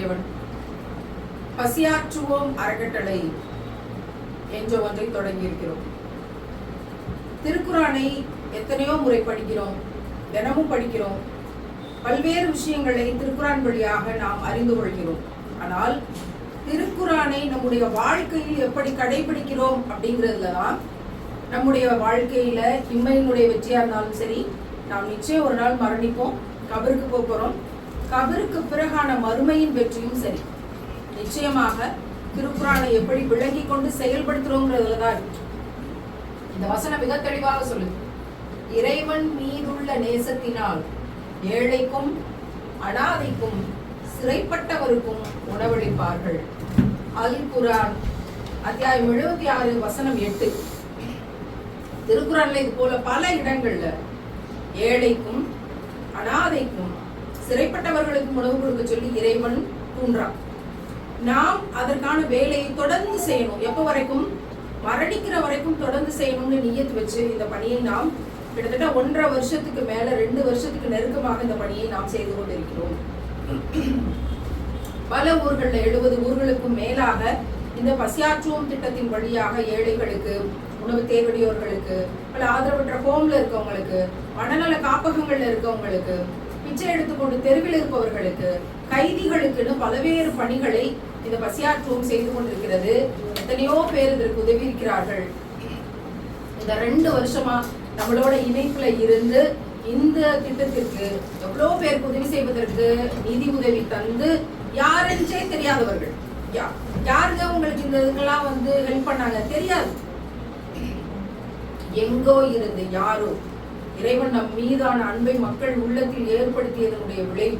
இறைவன் பசியாற்றுவோம் அறக்கட்டளை என்ற ஒன்றை தொடங்கியிருக்கிறோம். திருக்குறானை எத்தனையோ முறை படிக்கிறோம் தினமும் படிக்கிறோம். பல்வேறு விஷயங்களை திருக்குறான் வழியாக நாம் அறிந்து கொள்கிறோம். ஆனால் திருக்குறானை நம்முடைய வாழ்க்கையில் எப்படி கடைபிடிக்கிறோம் அப்படிங்கிறதுல தான் நம்முடைய வாழ்க்கையில இம்மையினுடைய வெற்றியா இருந்தாலும் சரி நாம் நிச்சயம் ஒரு நாள் மரணிப்போம் கபருக்கு போகிறோம் கபருக்கு பிறகான மறுமையின் வெற்றியும் சரி. நிச்சயமாக திருக்குறானை எப்படி விளங்கி கொண்டு செயல்படுத்துறோங்கிறதுல தான் இந்த வசனம் மிக தெளிவாக சொல்லுது. இறைவன் மீதுள்ள நேசத்தினால் ஏழைக்கும் அனாதைக்கும் சிறைப்பட்டவருக்கும் உணவளிப்பார்கள். அல் குரான் அத்தியாயம் எழுபத்தி ஆறு வசனம் எட்டு. திருக்குறள்ல இது போல பல இடங்கள்ல ஏழைக்கும் அனாதைக்கும் சிறைப்பட்டவர்களுக்கு உணவு கொடுக்க சொல்லி இறைவன் தூண்டான் நாம் அதற்கான வேலையை தொடர்ந்து செய்யணும். எப்ப வரைக்கும்? மரணிக்கிற வரைக்கும் தொடர்ந்து செய்யணும்னு நீயத்து வச்சு இந்த பணியை நாம் கிட்டத்தட்ட ஒன்றரை வருஷத்துக்கு மேல ரெண்டு வருஷத்துக்கு நெருக்கமாக இந்த பணியை நாம் செய்து கொண்டிருக்கிறோம். பல ஊர்களில் எழுபது ஊர்களுக்கும் மேலாக இந்த பசியாற்றுவோம் திட்டத்தின் வழியாக ஏழைகளுக்கு உணவு தேவையுடையோர்களுக்கு பல ஆதரவற்ற ஹோம்ல இருக்கவங்களுக்கு மனநல காப்பகங்கள்ல இருக்கவங்களுக்கு பிச்சை எடுத்துக்கொண்டு தெருவில் இருப்பவர்களுக்கு கைதிகளுக்குன்னு பல்வேறு பணிகளை இந்த பசியாற்றுவோம் செய்து கொண்டிருக்கிறது. எத்தனையோ பேர் இதற்கு உதவி இருக்கிறார்கள். இந்த ரெண்டு வருஷமா நம்மளோட இணைப்புல இருந்து இந்த திட்டத்திற்கு எவ்வளோ பேருக்கு உதவி செய்வதற்கு நிதி உதவி தந்து யாருன்றே தெரியாதவர்கள். யா- யாருங்க உங்களுக்கு இந்த இதுக்கெல்லாம் வந்து ஹெல்ப் பண்ணாங்க? தெரியாது. எங்கோ இருந்து யாரோ இறைவன் நம் மீதான அன்பை மக்கள் உள்ளத்தில் ஏற்படுத்தியதனுடைய விளைவு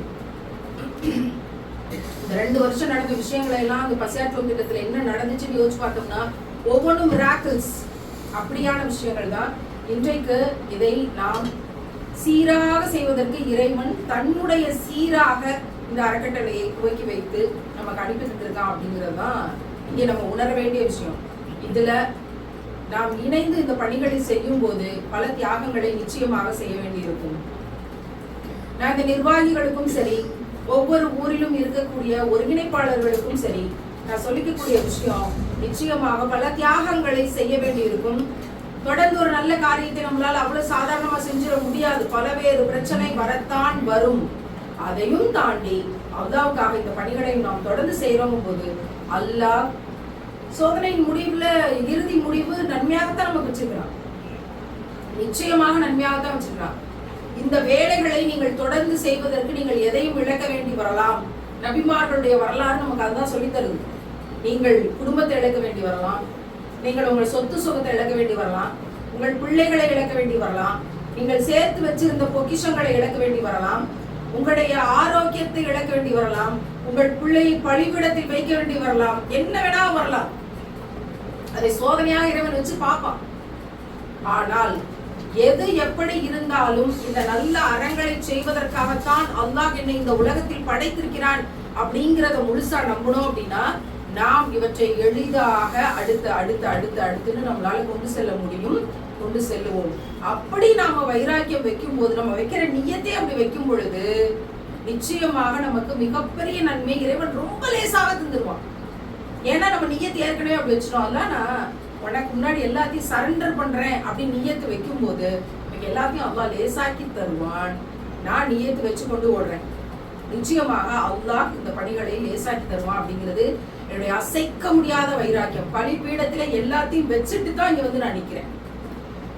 இந்த ரெண்டு வருஷம் நடந்த விஷயங்களை எல்லாம் அந்த பசியாற்றுவம் திட்டத்துல என்ன நடந்துச்சுன்னு யோசிச்சு பார்த்தோம்னா ஒவ்வொன்றும் மிராக்கிள்ஸ் அப்படியான விஷயங்கள் தான். இன்றைக்கு இதை நாம் சீராக செய்வதற்கு இறைவன் தன்னுடைய சீராக இந்த அறக்கட்டளையை துவக்கி வைத்து நமக்கு அனுப்பி தந்திருக்கான் அப்படிங்கிறது தான் இங்கே நம்ம உணர வேண்டிய விஷயம். இதுல நாம் இணைந்து இந்த பணிகளை செய்யும் போது பல தியாகங்களை நிச்சயமாக செய்ய வேண்டியிருக்கும். நான் இந்த நிர்வாகிகளுக்கும் சரி ஒவ்வொரு ஊரிலும் இருக்கக்கூடிய ஒருங்கிணைப்பாளர்களுக்கும் சரி நான் சொல்லிக்கக்கூடிய விஷயம் நிச்சயமாக பல தியாகங்களை செய்ய வேண்டியிருக்கும். தொடர்ந்து ஒரு நல்ல காரியத்தை நம்மளால் அவ்வளவு சாதாரணமா செஞ்சிட முடியாது. பலவேறு பிரச்சனை வரத்தான் வரும். அதையும் தாண்டி அல்லாவுக்காக இந்த பணிகளை நாம் தொடர்ந்து செய்யறோம் போது அல்லாஹ் சோதனையின் முடிவுல இறுதி முடிவு நன்மையாகத்தான் நமக்கு வச்சிருக்கிறான் நிச்சயமாக நன்மையாகத்தான் வச்சிருக்கிறான் இந்த வேலைகளை நீங்கள் தொடர்ந்து செய்வதற்கு நீங்கள் எதையும் இழக்க வேண்டி வரலாம். நபிமார்களுடைய வரலாறு நமக்கு அதுதான் சொல்லித்தருது. நீங்கள் குடும்பத்தை இழக்க வேண்டி வரலாம். நீங்கள் உங்கள் சொத்து சுகத்தை இழக்க வேண்டி வரலாம். உங்கள் பிள்ளைகளை இழக்க வேண்டி வரலாம். நீங்கள் சேர்த்து வச்சிருந்த பொக்கிஷங்களை இழக்க வேண்டி வரலாம். உங்களுடைய ஆரோக்கியத்தை இழக்க வேண்டி வரலாம். உங்கள் பிள்ளையை பழிவிடத்தில் வைக்க வேண்டி வரலாம். என்ன வேணா வரலாம். அதை சோதனையாக இறைவன் வச்சு பார்ப்பான். ஆனால் எது எப்படி இருந்தாலும் இந்த நல்ல அறங்களை செய்வதற்காகத்தான் அல்லாஹ் என்னை இந்த உலகத்தில் படைத்திருக்கிறான் அப்படிங்கிறத முழுசா நம்பணும் அப்படின்னா நாம் இவற்றை எளிதாக அடுத்து அடுத்து அடுத்து அடுத்துன்னு நம்மளால கொண்டு செல்ல முடியும் கொண்டு செல்லுவோம். அப்படி நாம வைராக்கியம் வைக்கும் போது நம்ம வைக்கிற நியத்தை அப்படி வைக்கும் பொழுது நிச்சயமாக நமக்கு மிகப்பெரிய நன்மை இறைவன் ரொம்ப லேசாக தந்துருவான். ஏன்னா நம்ம நியத்து ஏற்கனவே அப்படி வச்சிடும் நான் உனக்கு முன்னாடி எல்லாத்தையும் சரண்டர் பண்றேன் அப்படின்னு நியத்து வைக்கும்போது போது எல்லாத்தையும் அவ்வளோ லேசாக்கி தருவான். நான் நியத்து வச்சு கொண்டு ஓடுறேன். நிச்சயமாக அல்லாஹ் இந்த பணிகளை லேசாக்கி தருவான் அப்படிங்கிறது என்னுடைய அசைக்க முடியாத வைராக்கியம். பலிபீடத்துல எல்லாத்தையும் வச்சுட்டு தான் இங்க வந்து நான் நிக்கிறேன்.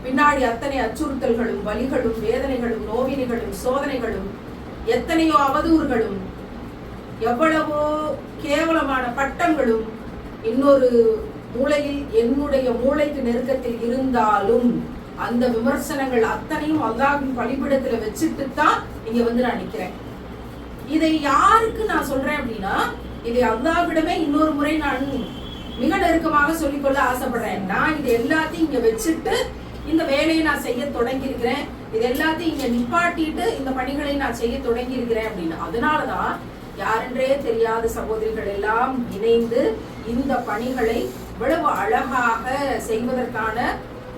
பின்னாடி அத்தனை அச்சுறுத்தல்களும் வலிகளும் வேதனைகளும் நோவினைகளும் சோதனைகளும் எத்தனையோ அவதூறுகளும் எவ்வளவோ கேவலமான பட்டங்களும் இன்னொரு மூளையில் என்னுடைய மூளைக்கு நெருக்கத்தில் இருந்தாலும் அந்த விமர்சனங்கள் அத்தனையும் அல்லாஹ்வின் பழிபிடத்துல வச்சுட்டு தான் இங்க வந்து நான் நிக்கிறேன். இதை யாருக்கு நான் சொல்றேன் அப்படின்னா இதை அல்லாவிடமே இன்னொரு முறை நான் மிக நெருக்கமாக சொல்லிக்கொள்ள ஆசைப்படுறேன். நான் இது எல்லாத்தையும் இங்க வச்சுட்டு இந்த வேலையை நான் செய்ய தொடங்கி இருக்கிறேன் இது எல்லாத்தையும் இங்க நிப்பாட்டிட்டு இந்த பணிகளை நான் செய்ய தொடங்கி இருக்கிறேன் அப்படின்னு அதனாலதான் யாரென்றே தெரியாத சகோதரிகள் எல்லாம் இணைந்து இந்த பணிகளை இவ்வளவு அழகாக செய்வதற்கான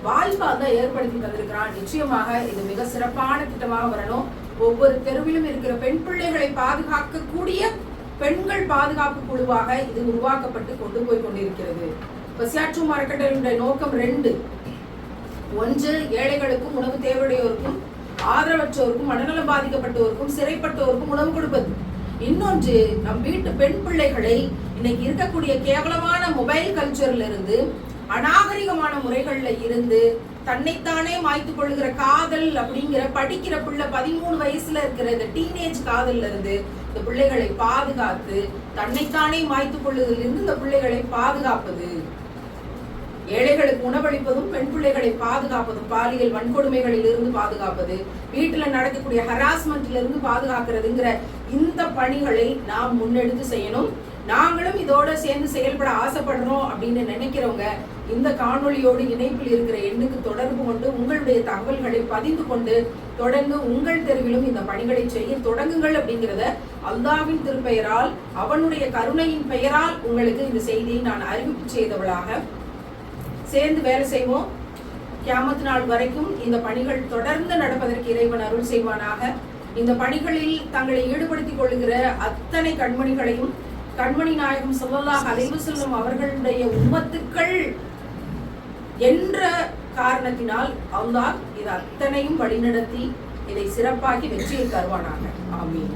வாய்ப்பாக ஏற்படுத்தி தந்திருக்கிறான். நிச்சயமாக இது மிக சிறப்பான திட்டமாக வரணும். ஒவ்வொரு தெருவிலும் இருக்கிற பெண் பிள்ளைகளை பாதுகாக்கக்கூடிய பெண்கள் பாதுகாப்பு குழுவாக இது உருவாக்கப்பட்டு கொண்டு போய் கொண்டிருக்கிறது. பசியாற்றும் அறக்கட்டளையினுடைய நோக்கம் ரெண்டு. ஒன்று ஏழைகளுக்கும் உணவு தேவையுடையோருக்கும் ஆதரவற்றோருக்கும் மனநலம் பாதிக்கப்பட்டோருக்கும் சிறைப்பட்டோருக்கும் உணவு கொடுப்பது. இன்னொன்று நம் வீட்டு பெண் பிள்ளைகளை இன்னைக்கு இருக்கக்கூடிய கேவலமான மொபைல் கல்ச்சர்ல இருந்து அநாகரிகமான முறைகள்ல இருந்து தன்னைத்தானே மாய்த்து கொள்கிற காதல் அப்படிங்கிற படிக்கிற பிள்ளை பதிமூணு வயசுல இருக்கிற இந்த டீனேஜ் காதல்ல இருந்து இந்த பிள்ளைகளை பாதுகாத்து தன்னைத்தானே மாய்த்து கொள்ளுதலிருந்து இந்த பிள்ளைகளை பாதுகாப்பது. ஏழைகளுக்கு உணவளிப்பதும் பெண் பிள்ளைகளை பாதுகாப்பதும் பாலியல் வன்கொடுமைகளில் இருந்து பாதுகாப்பது வீட்டில் நடக்கக்கூடிய ஹராஸ்மெண்ட்ல இருந்து பாதுகாக்கிறதுங்கிற இந்த பணிகளை நாம் முன்னெடுத்து செய்யணும். நாங்களும் இதோட சேர்ந்து செயல்பட ஆசைப்படுறோம் அப்படின்னு நினைக்கிறவங்க இந்த காணொளியோடு இணைப்பில் இருக்கிற எண்ணுக்கு தொடர்பு கொண்டு உங்களுடைய தகவல்களை பதிந்து கொண்டு தொடர்ந்து உங்கள் தெருவிலும் இந்த பணிகளை செய்ய தொடங்குங்கள் அப்படிங்கிறத அல்லாவின் திருப்பெயரால் அவனுடைய கருணையின் பெயரால் உங்களுக்கு இந்த செய்தியை நான் அறிவிப்பு செய்தவளாக சேர்ந்து வேலை செய்வோம். கியாமத்து நாள் வரைக்கும் இந்த பணிகள் தொடர்ந்து நடப்பதற்கு இறைவன் அருள் செய்வானாக. இந்த பணிகளில் தங்களை ஈடுபடுத்திக் கொள்கிற அத்தனை கண்மணிகளையும் கண்மணி நாயகம் சொல்லலாக அலைவு செல்லும் அவர்களுடைய உம்மத்துக்கள் என்ற காரணத்தினால் அல்லாஹ் இது அத்தனையும் வழிநடத்தி இதை சிறப்பாகி வெற்றியை தருவானாக. ஆமீன்.